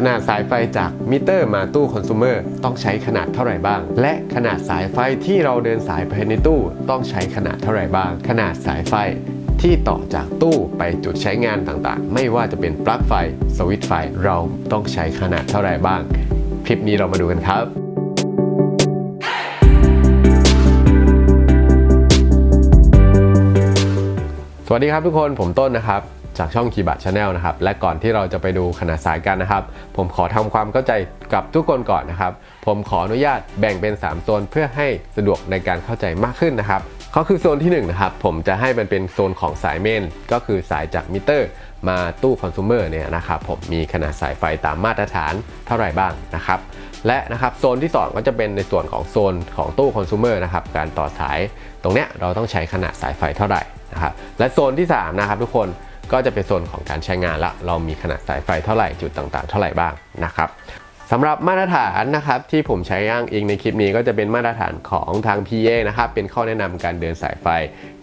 ขนาดสายไฟจากมิเตอร์มาตู้คอน sumer ต้องใช้ขนาดเท่าไหร่บ้าง และขนาดสายไฟที่เราเดินสายไปในตู้ต้องใช้ขนาดเท่าไหร่บ้าง ขนาดสายไฟที่ต่อจากตู้ไปจุดใช้งานต่างๆ ไม่ว่าจะเป็นปลั๊กไฟ สวิตช์ไฟ เราต้องใช้ขนาดเท่าไหร่บ้าง คลิปนี้เรามาดูกันครับสวัสดีครับทุกคนผมต้นนะครับ จากช่องคีบัตชาแนลนะครับ และก่อนที่เราจะไปดูขนาดสายกันนะครับ ผมขอทำความเข้าใจกับทุกคนก่อนนะครับ ผมขออนุญาตแบ่งเป็น 3 โซนเพื่อให้สะดวกในการเข้าใจมากขึ้นนะครับก็คือโซนที่1นะครับผมจะให้มันเป็นโซนของสายเมน ก็คือสายจากมิเตอร์ มาตู้คอน sumer เนี่ยนะครับผมมีขนาดสายไฟตามมาตรฐานเท่าไหร่บ้างนะครับและนะครับโซนที่ 2 ก็จะเป็นในส่วนของโซนของตู้คอน sumer นะครับการต่อสายตรงเนี้ยเราต้องใช้ขนาดสายไฟเท่าไหร่นะครับและโซนที่3นะครับทุกคน ก็จะเป็นโซนของการใช้งานละ เรามีขนาดสายไฟเท่าไหร่จุดต่างๆ เท่าไหร่บ้างนะครับ สำหรับมาตรฐานนะครับที่ผมใช้อ้างอิงในคลิปนี้ก็จะเป็นมาตรฐานของทาง PA นะครับเป็นข้อแนะนำการเดินสายไฟ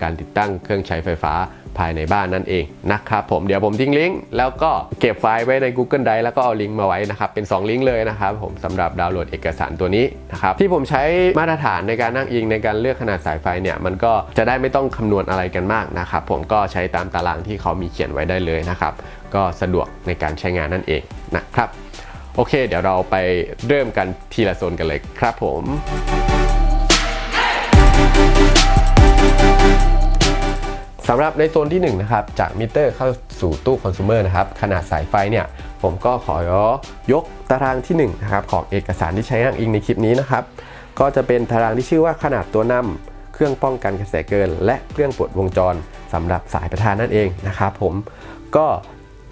การติดตั้งเครื่องใช้ไฟฟ้าภายในบ้านนั่นเองนะครับผมเดี๋ยวผมทิ้งลิงก์แล้วก็เก็บไฟล์ไว้ใน Google Drive แล้วก็เอาลิงก์มาไว้นะครับเป็น 2 ลิงก์เลยนะครับผมสำหรับดาวน์โหลดเอกสารตัวนี้นะครับที่ผมใช้มาตรฐานในการนั่งอิงในการเลือกขนาดสายไฟเนี่ยมันก็จะได้ไม่ต้องคำนวณอะไรกันมากนะครับผมก็ใช้ตามตารางที่เขามีเขียนไว้ได้เลยนะครับก็สะดวกในการใช้งานนั่นเองนะครับ โอเค เดี๋ยวเราไปเริ่มกันทีละโซนกันเลยครับผมสำหรับในโซนที่1นะครับจากมิเตอร์เข้าสู่ตู้คอน sumer นะครับขนาดสายไฟเนี่ยผมก็ขอยกตารางที่1นะครับของเอกสารที่ใช้อ้างอิงในคลิปนี้นะครับก็จะเป็นตารางที่ชื่อว่าขนาดตัวนำเครื่องป้องกันกระแสเกิน และเครื่องปลดวงจรสำหรับสายประธานนั่นเองนะครับผมก็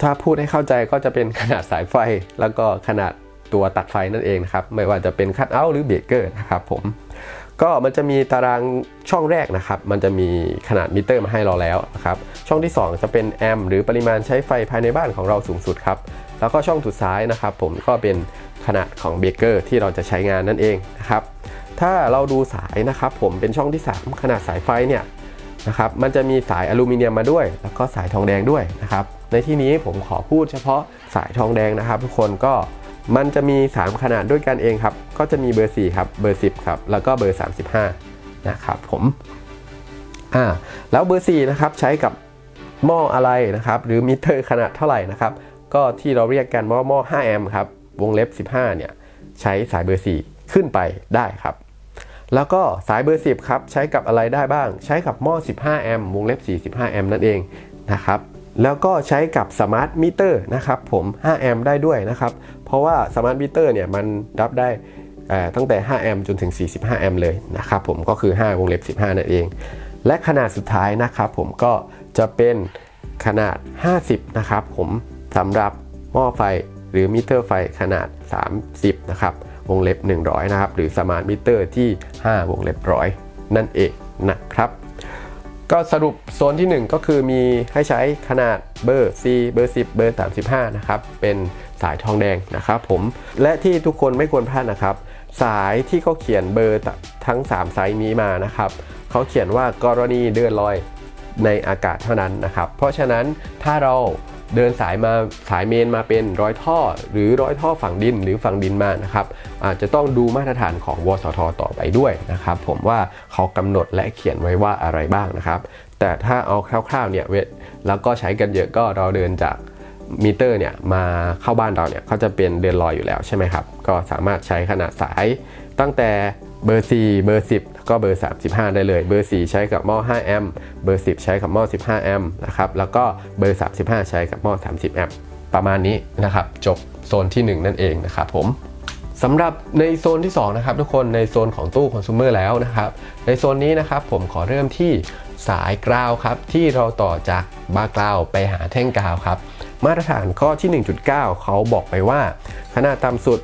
ถ้าพูดให้เข้าใจก็จะเป็นขนาดสายไฟ แล้วก็ขนาดตัวตัดไฟนั่นเองนะครับ ไม่ว่าจะเป็นคัตเอาท์หรือเบรกเกอร์นะครับผมก็มันจะมีตารางช่องแรกนะครับ มันจะมีขนาดมิเตอร์มาให้เราแล้วนะครับ ช่องที่ 2 จะเป็นแอมป์หรือปริมาณใช้ไฟภายในบ้านของเราสูงสุดครับ แล้วก็ช่องสุดท้ายนะครับผมก็เป็นขนาดของเบรกเกอร์ที่เราจะใช้งานนั่นเองนะครับ ถ้าเราดูสายนะครับผมเป็นช่องที่ 3 ขนาดสายไฟเนี่ยนะครับ มันจะมีสายอลูมิเนียมมาด้วย แล้วก็สายทองแดงด้วยนะครับ ในที่นี้ผมขอพูดเฉพาะสายทองแดงนะครับ ทุกคนก็มันจะมี 3 ขนาดด้วยกันเองครับ ก็จะมีเบอร์ 4 ครับ เบอร์ 10 ครับ แล้วก็เบอร์ 35 นะครับผมอ่าแล้วเบอร์ 4 นะครับ ใช้กับหม้ออะไรนะครับ หรือมิเตอร์ขนาดเท่าไหร่นะครับ ก็ที่เราเรียกกันว่าหม้อ5แอมป์ครับ วงเล็บ 15 เนี่ย ใช้สายเบอร์ 4 ขึ้นไปได้ครับ แล้วก็สายเบอร์ 10 ครับ ใช้กับอะไรได้บ้าง ใช้กับหม้อ 15 แอมป์ วงเล็บ 45 แอมป์นั่นเองนะครับ แล้วก็ใช้กับสมาร์ทมิเตอร์นะครับผม5แอมป์ได้ด้วยนะครับ เพราะว่าสมาร์ทมิเตอร์เนี่ยมันรับได้ตั้งแต่ 5 แอมป์จนถึง 45 แอมป์เลยนะครับผมก็คือ 5 วงเล็บ 15 นั่นเอง และขนาดสุดท้ายนะครับผมก็จะเป็นขนาด 50 นะครับผมสำหรับหม้อไฟหรือมิเตอร์ไฟขนาด 30 นะครับ วงเล็บ 100 นะครับ หรือสมาร์ทมิเตอร์ที่ 5 วงเล็บร้อยนั่นเองนะครับ ก็สรุปโซนที่ 1 ก็คือมีให้ใช้ขนาดเบอร์ C เบอร์ 10 เบอร์ 35 นะครับ เป็นสายทองแดงนะครับผมและที่ทุกคนไม่ควรพลาดนะครับ สายที่เขาเขียนเบอร์ทั้ง3ไซส์นี้มานะครับเขาเขียนว่ากรณีเดินลอยในอากาศเท่านั้นนะครับ เพราะฉะนั้นถ้าเรา เดินสายมาสายเมนมาเป็นร้อยท่อ หรือร้อยท่อฝั่งดินหรือฝั่งดินมานะครับอาจจะต้องดูมาตรฐานของวสทต่อไปด้วยนะครับ ผมว่าเขากำหนดและเขียนไว้ว่าอะไรบ้างนะครับ แต่ถ้าเอาคร่าวๆเนี่ยเวทแล้วก็ใช้กันเยอะก็เราเดินจากมิเตอร์เนี่ยมาเข้าบ้านเราเนี่ยเขาจะเป็นเดินลอยอยู่แล้วใช่ไหมครับ ก็สามารถใช้ขนาดสายตั้งแต่เบอร์ 4 เบอร์ 10 ก็เบอร์ 35 ได้เลย เบอร์ 4 ใช้กับหม้อ 5 แอมป์ เบอร์ 10 ใช้กับหม้อ 15 แอมป์นะครับ แล้วก็เบอร์ 35 ใช้กับหม้อ 30 แอมป์ ประมาณนี้นะครับ จบโซนที่ 1 นั่นเองนะครับผมสำหรับในโซนที่ 2 นะครับทุกคน ในโซนของตู้คอน sumer แล้วนะครับ ในโซนนี้นะครับผมขอเริ่มที่สายกราวครับที่เราต่อจากบาร์กราวไปหาแท่งกาวครับ มาตรฐานข้อที่ 1.9 เขาบอกไปว่า ขนาดต่ำสุด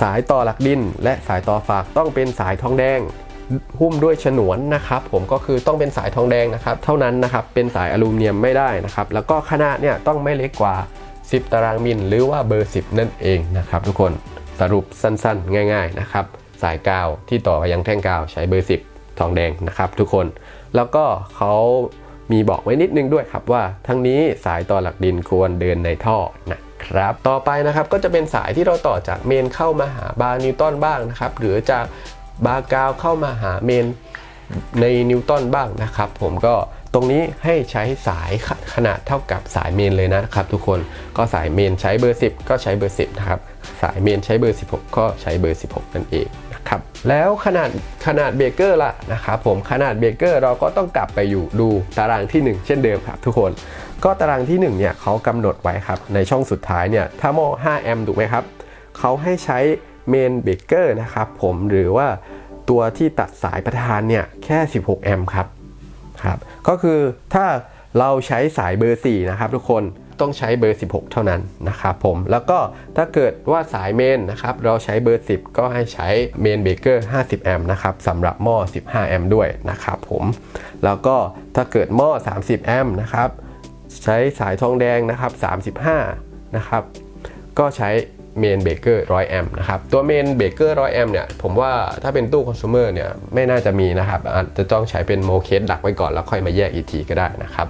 สายต่อหลักดิน และสายต่อฝากต้องเป็นสายทองแดง หุ้มด้วยฉนวนนะครับผมก็คือต้องเป็นสายทองแดงนะครับ เท่านั้นนะครับเป็นสายอลูมิเนียมไม่ได้นะครับ แล้วก็ขนาดเนี่ยต้องไม่เล็กกว่า 10 ตารางมิลหรือว่าเบอร์ 10 นั่นเองนะครับ ทุกคนสรุปสั้นๆ ง่าย ๆนะครับ สายกาวที่ต่อยังแท่งกาวใช้เบอร์ 10 ทองแดงนะครับ ทุกคนแล้วก็เขามีบอกไว้นิดนึงด้วยครับว่า ทั้งนี้สายต่อหลักดินควรเดินในท่อนะคนะครับต่อไปนะครับก็จะเป็นสายที่เราต่อจากเมนเข้ามาหาบาร์นิวตันบ้างนะครับหรือจาก บาร์กราวเข้ามาหาเมนในนิวตันบ้างนะครับ ผมก็ตรงนี้ให้ใช้สายขนาดเท่ากับสายเมนเลยนะครับ ทุกคนก็สายเมนใช้เบอร์ 10 ก็ใช้เบอร์ 10 นะครับ สายเมนใช้เบอร์ 16 ก็ใช้เบอร์ 16 นั่นเองนะครับแล้วขนาดขนาดเบรกเกอร์ล่ะนะครับผมขนาดเบรกเกอร์เราก็ต้องกลับไปอยู่ดูตารางที่ 1 เช่นเดิมครับทุกคนก็ตารางที่1เนี่ยเขากำหนดไว้ครับในช่องสุดท้ายเนี่ยถ้าโม5แอมป์ถูกไหมครับเขาให้ใช้ เมนเบเกอร์นะครับผมหรือว่าตัวที่ตัดสายประธานเนี่ยแค่ 16 แอมป์ครับครับก็คือถ้าเราใช้สายเบอร์ 4 นะครับทุกคนต้องใช้เบอร์ 16 เท่านั้นนะครับผมแล้วก็ถ้าเกิดว่าสายเมนนะครับเราใช้เบอร์ 10 ก็ให้ใช้เมนเบเกอร์ 50 แอมป์นะครับสำหรับหม้อ 15 แอมป์ด้วยนะครับผมแล้วก็ถ้าเกิดหม้อ 30 แอมป์นะครับใช้สายทองแดงนะครับ 35 นะครับก็ใช้ เมนเบเกอร์100แอมป์นะครับ ตัวเมนเบเกอร์100แอมป์เนี่ยผมว่าถ้าเป็นตู้คอน sumer เนี่ยไม่น่าจะมีนะครับ อาจจะต้องใช้เป็นโมเคสดักไว้ก่อนแล้วค่อยมาแยกอีกทีก็ได้นะครับ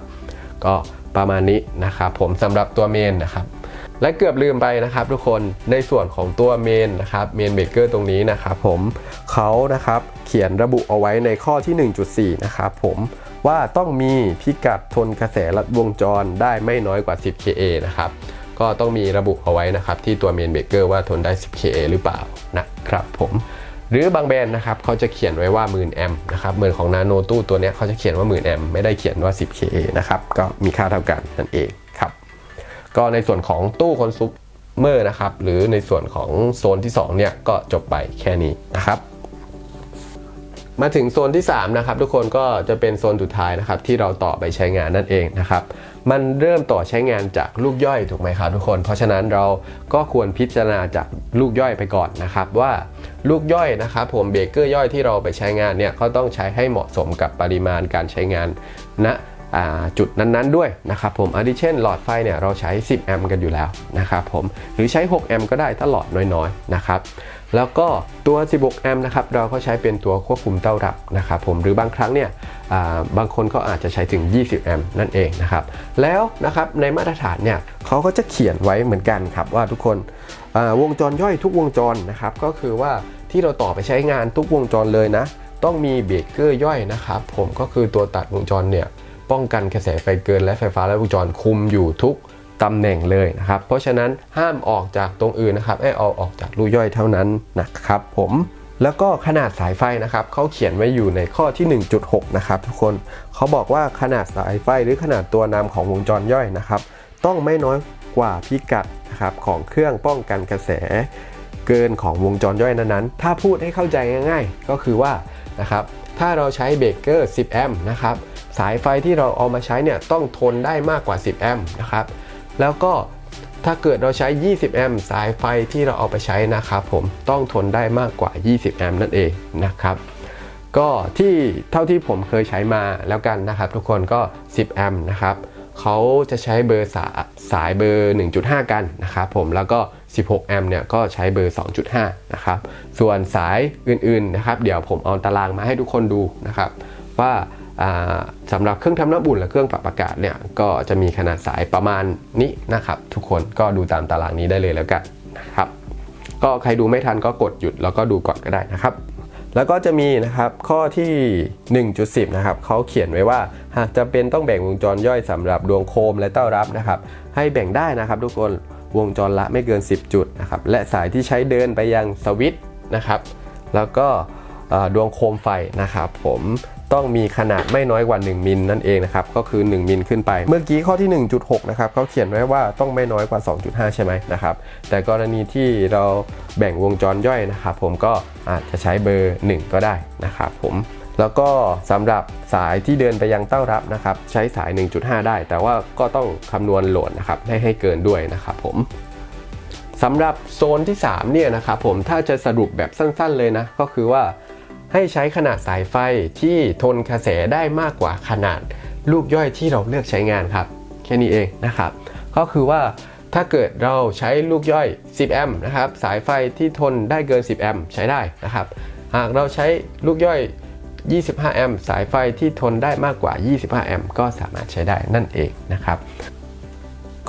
ก็ประมาณนี้นะครับผมสำหรับตัวเมนนะครับและเกือบลืมไปนะครับทุกคนในส่วนของตัวเมนนะครับเมนเบเกอร์ตรงนี้นะครับผมเขานะครับเขียนระบุเอาไว้ในข้อที่ 1.4 นะครับผมว่าต้องมีพิกัดทนกระแสลัดวงจรได้ไม่น้อยกว่า 10 kA นะครับ ก็ต้องมีระบุเอาไว้นะครับที่ตัวเมนเบเกอร์ว่าทนได้ 10 kA หรือเปล่านะครับผมหรือบางแบรนด์นะครับเขาจะเขียนไว้ว่าหมื่นแอมนะครับเหมือนของนาโนตู้ตัวนี้เขาจะเขียนว่าหมื่นแอมไม่ได้เขียนว่า 10 kA นะครับก็มีค่าเท่ากันนั่นเองครับก็ในส่วนของตู้คอน sumer นะครับหรือในส่วนของโซนที่ 2 เนี่ยก็จบไปแค่นี้นะครับ มาถึงโซนที่ 3 นะครับ ทุกคนก็จะเป็นโซนสุดท้ายนะครับ ที่เราต่อไปใช้งานนั่นเองนะครับ มันเริ่มต่อใช้งานจากลูกย่อยถูกไหมครับทุกคน เพราะฉะนั้นเราก็ควรพิจารณาจากลูกย่อยไปก่อนนะครับ ว่าลูกย่อยนะครับ ผมเบเกอร์ย่อยที่เราไปใช้งานเนี่ยก็ต้องใช้ให้เหมาะสมกับปริมาณการใช้งานณอ่าจุดนั้นๆด้วยนะครับผมอันที่เช่นหลอดไฟเนี่ยเราใช้ 10 แอมป์กันอยู่แล้วนะครับผมหรือใช้ 6 แอมป์ก็ได้ถ้าหลอดน้อยๆนะครับ แล้วก็ตัว 16 แอมป์นะครับเราก็ใช้เป็นตัวควบคุมเต้ารับนะครับผมหรือบางครั้งเนี่ยบางคนก็อาจจะใช้ถึง 20 แอมป์นั่นเองนะครับแล้วนะครับในมาตรฐานเนี่ยเขาก็จะเขียนไว้เหมือนกันครับว่าทุกคนวงจรย่อยทุกวงจรนะครับก็คือว่าที่เราต่อไปใช้งานทุกวงจรเลยนะ ต้องมีเบรกเกอร์ย่อยนะครับผมก็คือตัวตัดวงจรเนี่ยป้องกันกระแสไฟเกินและไฟฟ้าแลัดวงจรคุมอยู่ทุก ตำแหน่งเลยนะครับ เพราะฉะนั้นห้ามออกจากตรงอื่นนะครับให้เอาออกจากรูย่อยเท่านั้นนะครับ ผมแล้วก็ขนาดสายไฟนะครับเขาเขียนไว้อยู่ในข้อที่ 1.6 นะครับ ทุกคนเขาบอกว่าขนาดสายไฟหรือขนาดตัวนำของวงจรย่อยนะครับ ต้องไม่น้อยกว่าพิกัดนะครับของเครื่องป้องกันกระแส เกินของวงจรย่อยนั้นๆ ถ้าพูดให้เข้าใจง่าย ๆ ก็คือว่านะครับถ้าเราใช้เบรกเกอร์ 10 แอมป์นะครับสายไฟที่เราเอามาใช้เนี่ยต้องทนได้มากกว่า 10 แอมป์นะครับ แล้วก็ถ้าเกิดเราใช้ 20 แอมป์สายไฟที่เราเอาไปใช้นะครับผมต้องทนได้มากกว่า 20 แอมป์นั่นเองนะครับ ก็ที่เท่าที่ผมเคยใช้มาแล้วกันนะครับทุกคนก็ 10 แอมป์นะครับเขาจะใช้เบอร์สาสายเบอร์ 1.5 กันนะครับผมแล้วก็ 16 แอมป์เนี่ยก็ใช้เบอร์ 2.5 นะครับ ส่วนสายอื่นๆนะครับ เดี๋ยวผมเอาตารางมาให้ทุกคนดูนะครับ ว่าอ่า สำหรับเครื่องทำน้ำอุ่นและเครื่องปรับอากาศเนี่ยก็จะมีขนาดสายประมาณนี้นะครับทุกคนก็ดูตามตารางนี้ได้เลยแล้วกันนะครับก็ใครดูไม่ทันก็กดหยุดแล้วก็ดูก่อนก็ได้นะครับ แล้วก็จะมีนะครับข้อที่ 1.10 นะครับเขาเขียนไว้ว่าหากจะเป็นต้องแบ่งวงจรย่อยสำหรับดวงโคมและเต้ารับนะครับ ให้แบ่งได้นะครับ ทุกคนวงจรละไม่เกิน 10 จุดนะครับและสายที่ใช้เดินไปยังสวิตช์นะครับ แล้วก็ดวงโคมไฟนะครับ ผม ต้องมีขนาดไม่น้อยกว่า 1 มิลนั่นเองนะครับ ก็คือ 1 มิลขึ้นไป เมื่อกี้ข้อที่ 1.6 นะครับเขาเขียนไว้ว่าต้องไม่น้อยกว่า 2.5 ใช่ไหมนะครับ แต่กรณีที่เราแบ่งวงจรย่อยนะครับผมก็อาจจะใช้เบอร์ 1 ก็ได้นะครับผมแล้วก็สำหรับสายที่เดินไปยังเต้ารับนะครับ ใช้สาย 1.5 ได้ แต่ว่าก็ต้องคำนวณโหลดนะครับให้ให้เกินด้วยนะครับผมสำหรับโซนที่ 3 เนี่ยนะครับผมถ้าจะสรุปแบบสั้นๆเลยนะ ก็คือว่า ให้ใช้ขนาดสายไฟที่ทนกระแสได้มากกว่าขนาดลูกย่อยที่เราเลือกใช้งานครับ แค่นี้เองนะครับ ก็คือว่าถ้าเกิดเราใช้ลูกย่อย 10 แอมป์นะครับ สายไฟที่ทนได้เกิน 10 แอมป์ใช้ได้นะครับ หากเราใช้ลูกย่อย 25 แอมป์สายไฟที่ทนได้มากกว่า 25 แอมป์ก็สามารถใช้ได้นั่นเองนะครับ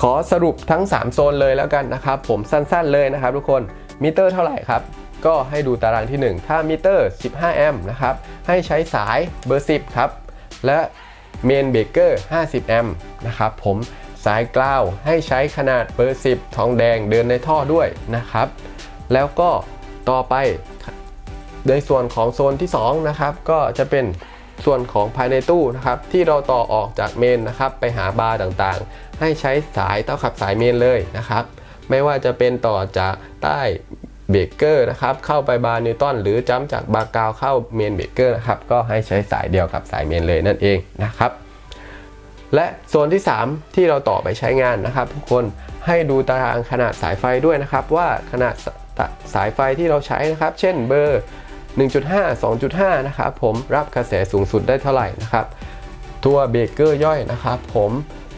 ขอสรุปทั้ง 3 โซนเลยแล้วกันนะครับ ผมสั้นๆเลยนะครับทุกคนมิเตอร์เท่าไหร่ครับ ก็ให้ดูตารางที่ 1 ถ้ามิเตอร์ 15 แอมป์นะครับ ให้ใช้สายเบอร์ 10 ครับ และเมนเบเกอร์ 50 แอมป์นะครับ ผมสายกล้าวให้ใช้ขนาดเบอร์ 10 ทองแดงเดินในท่อด้วยนะครับ แล้วก็ต่อไปในส่วนของโซนที่ 2 นะครับ ก็จะเป็นส่วนของภายในตู้นะครับที่เราต่อออกจากเมนนะครับ ไปหาบาร์ต่างๆ ให้ใช้สายเต้าขับสายเมนเลยนะครับ ไม่ว่าจะเป็นต่อจากใต้ เบรกเกอร์นะครับเข้าไปบาร์นิวตันหรือจ้ำจากบาร์กาวเข้าเมนเบรกเกอร์นะครับก็ให้ใช้สายเดียวกับสายเมนเลยนั่นเองนะครับ และโซนที่ 3 ที่เราต่อไปใช้งานนะครับ ทุกคนให้ดูตารางขนาดสายไฟด้วยนะครับ ว่าขนาดสสายไฟที่เราใช้นะครับ เช่นเบอร์ 1.5 2.5 นะครับผมรับกระแสสูงสุดได้เท่าไหร่นะครับ ตัวเบรกเกอร์ย่อยนะครับ ผม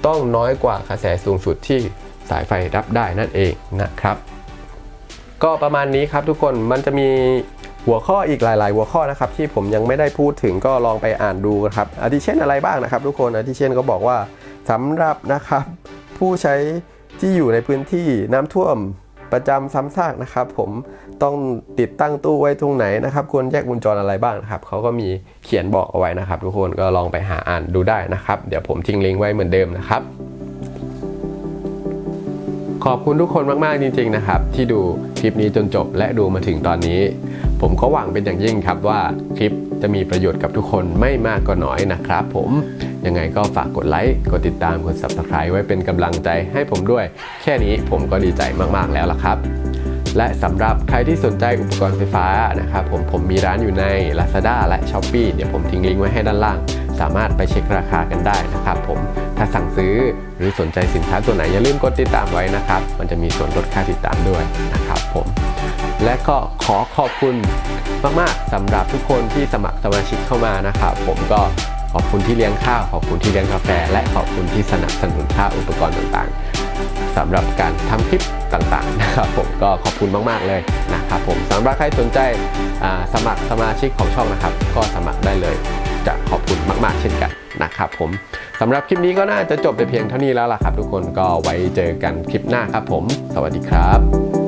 ต้องน้อยกว่ากระแสสูงสุดที่สายไฟรับได้นั่นเองนะครับ ก็ประมาณนี้ครับทุกคนมันจะมีหัวข้ออีกหลาย ๆ หัวข้อนะครับที่ผมยังไม่ได้พูดถึงก็ลองไปอ่านดูครับอาทิเช่นอะไรบ้างนะครับ ทุกคนอาทิเช่นก็บอกว่าสำหรับนะครับ ผู้ใช้ที่อยู่ในพื้นที่น้ำท่วมประจำซ้ำซากนะครับ ผมต้องติดตั้งตู้ไว้ตรงไหนนะครับ ควรแยกวงจรอะไรบ้างนะครับเขาก็มีเขียนบอกเอาไว้นะครับ ทุกคนก็ลองไปหาอ่านดูได้นะครับ เดี๋ยวผมทิ้งลิงก์ไว้เหมือนเดิมนะครับ ขอบคุณทุกคนมาก ๆ จริง ๆ นะครับ ที่ดูคลิปนี้จนจบและดูมาถึงตอนนี้ ผมก็หวังเป็นอย่างยิ่งครับว่าคลิปจะมีประโยชน์กับทุกคนไม่มากก็น้อยนะครับผมยังไงก็ฝากกดไลค์ กดติดตาม กด subscribe ไว้เป็นกำลังใจให้ผมด้วย แค่นี้ผมก็ดีใจมาก ๆ แล้วล่ะครับ และสำหรับใครที่สนใจอุปกรณ์ไฟฟ้านะครับผมผมมีร้านอยู่ใน Lazada และ s h อ p e e เดี๋ยวผมทิ้งลิงก์ไว้ให้ด้านล่าง สามารถไปเช็คราคากันได้นะครับผมถ้าสั่งซื้อหรือสนใจสินค้าตัวไหนอย่าลืมกดติดตามไว้นะครับ มันจะมีส่วนลดค่าติดตามด้วยนะครับผมและก็ขอขอบคุณมากๆสำหรับทุกคนที่สมัครสมาชิกเข้ามานะครับผมก็ขอบคุณที่เลี้ยงข้าว ขอบคุณที่เลี้ยงกาแฟ และขอบคุณที่สนับสนุนค่าอุปกรณ์ต่างๆสำหรับการทำคลิปต่างๆนะครับผมก็ขอบคุณมากๆเลยนะครับผมสำหรับใครสนใจสมัครสมาชิกของช่องนะครับ ก็สมัครได้เลย จะขอบคุณมาก ๆ เช่นกันนะครับผมสำหรับคลิปนี้ก็น่าจะจบไปเพียงเท่านี้แล้วล่ะครับ ทุกคนก็ไว้เจอกันคลิปหน้าครับผม สวัสดีครับ